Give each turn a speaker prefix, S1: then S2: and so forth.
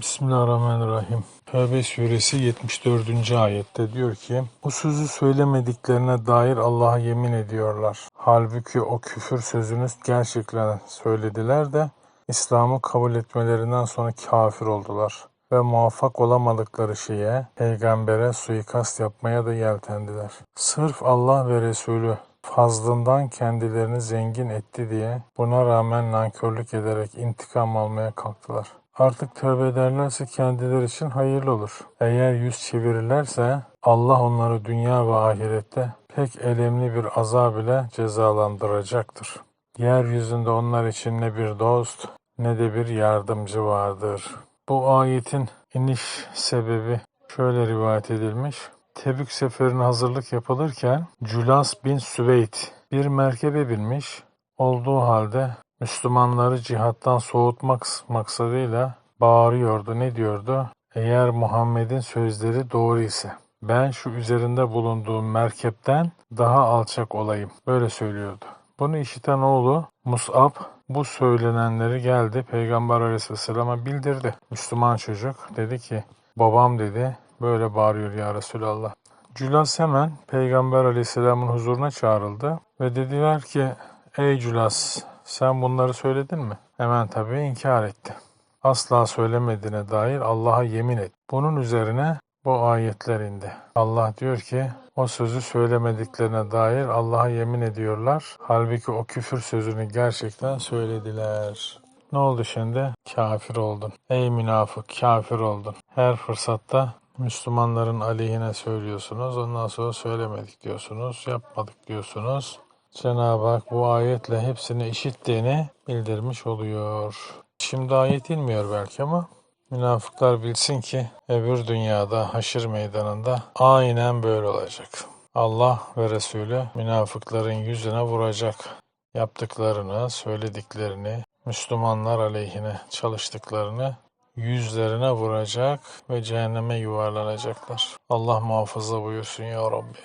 S1: Bismillahirrahmanirrahim. Tevbe suresi 74. ayette diyor ki Bu sözü söylemediklerine dair Allah'a yemin ediyorlar. Halbuki o küfür sözünü gerçekten söylediler de İslam'ı kabul etmelerinden sonra kafir oldular. Ve muvaffak olamadıkları şeye, peygambere suikast yapmaya da yeltendiler. Sırf Allah ve Resulü fazlından kendilerini zengin etti diye buna rağmen nankörlük ederek intikam almaya kalktılar. Artık tövbe ederlerse kendileri için hayırlı olur. Eğer yüz çevirirlerse Allah onları dünya ve ahirette pek elemli bir azab ile cezalandıracaktır. Yeryüzünde onlar için ne bir dost ne de bir yardımcı vardır. Bu ayetin iniş sebebi şöyle rivayet edilmiş. Tebük seferine hazırlık yapılırken Culas bin Süveyd bir merkebe binmiş olduğu halde Müslümanları cihattan soğutmak maksadıyla bağırıyordu. Ne diyordu? Eğer Muhammed'in sözleri doğru ise ben şu üzerinde bulunduğum merkepten daha alçak olayım. Böyle söylüyordu. Bunu işiten oğlu Mus'ab bu söylenenleri geldi Peygamber aleyhisselam'a bildirdi. Müslüman çocuk dedi ki babam dedi böyle bağırıyor ya Resulallah. Cülas hemen Peygamber aleyhisselamın huzuruna çağrıldı ve dediler ki ey Cülas sen bunları söyledin mi? Hemen tabii inkar etti. Asla söylemediğine dair Allah'a yemin et. Bunun üzerine bu ayetler indi. Allah diyor ki o sözü söylemediklerine dair Allah'a yemin ediyorlar. Halbuki o küfür sözünü gerçekten söylediler. Ne oldu şimdi? Kafir oldun. Ey münafık kafir oldun. Her fırsatta Müslümanların aleyhine söylüyorsunuz. Ondan sonra söylemedik diyorsunuz. Yapmadık diyorsunuz. Cenab-ı Hak bu ayetle hepsini işittiğini bildirmiş oluyor. Şimdi ayet inmiyor belki ama münafıklar bilsin ki öbür dünyada haşır meydanında aynen böyle olacak. Allah ve Resulü münafıkların yüzüne vuracak. Yaptıklarını, söylediklerini, Müslümanlar aleyhine çalıştıklarını yüzlerine vuracak ve cehenneme yuvarlanacaklar. Allah muhafaza buyursun ya Rabbi.